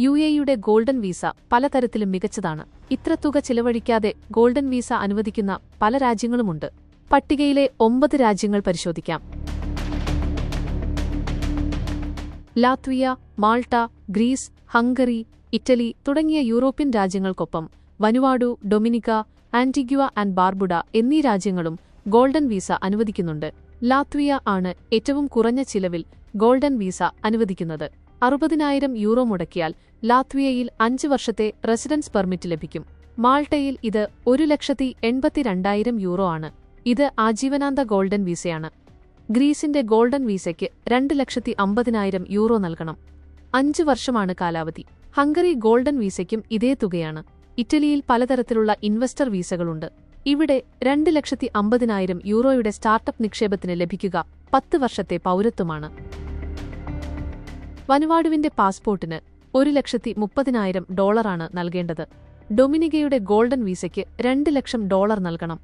U എയുടെ golden visa പലതരത്തിലും മികച്ചതാണ്. ഇത്ര തുക ചിലവഴിക്കാതെ ഗോൾഡൻ വീസ അനുവദിക്കുന്ന പല രാജ്യങ്ങളുമുണ്ട്. പട്ടികയിലെ ഒമ്പത് രാജ്യങ്ങൾ പരിശോധിക്കാം. Latvia Malta Greece Hungary Italy തുടങ്ങിയ European രാജ്യങ്ങൾക്കൊപ്പം Vanuatu Dominica Antigua and Barbuda എന്നീ രാജ്യങ്ങളും ഗോൾഡൻ വീസ അനുവദിക്കുന്നുണ്ട്. ലാത്വിയ ആണ് ഏറ്റവും കുറഞ്ഞ ചിലവിൽ ഗോൾഡൻ വീസ അനുവദിക്കുന്നത്. അറുപതിനായിരം യൂറോ മുടക്കിയാൽ ലാത്വിയയിൽ അഞ്ച് വർഷത്തെ റെസിഡൻസ് പെർമിറ്റ് ലഭിക്കും. മാൾട്ടയിൽ ഇത് ഒരു ലക്ഷത്തി എൺപത്തിരണ്ടായിരം യൂറോ ആണ്. ഇത് ആജീവനാന്ത ഗോൾഡൻ വീസയാണ്. ഗ്രീസിന്റെ ഗോൾഡൻ വീസയ്ക്ക് രണ്ട് ലക്ഷത്തി അമ്പതിനായിരം യൂറോ നൽകണം. അഞ്ച് വർഷമാണ് കാലാവധി. ഹംഗറി ഗോൾഡൻ വീസയ്ക്കും ഇതേ തുകയാണ്. ഇറ്റലിയിൽ പലതരത്തിലുള്ള ഇൻവെസ്റ്റർ വീസകളുണ്ട്. ഇവിടെ രണ്ട് ലക്ഷത്തി അമ്പതിനായിരം യൂറോയുടെ സ്റ്റാർട്ടപ്പ് നിക്ഷേപത്തിന് ലഭിക്കുക പത്ത് വർഷത്തെ പൗരത്വമാണ്. വനുവാടുവിന്റെ പാസ്പോർട്ടിന് ഒരു ലക്ഷത്തി മുപ്പതിനായിരം ഡോളറാണ് നൽകേണ്ടത്. ഡൊമിനികയുടെ ഗോൾഡൻ വീസയ്ക്ക് രണ്ട് ലക്ഷം ഡോളർ നൽകണം.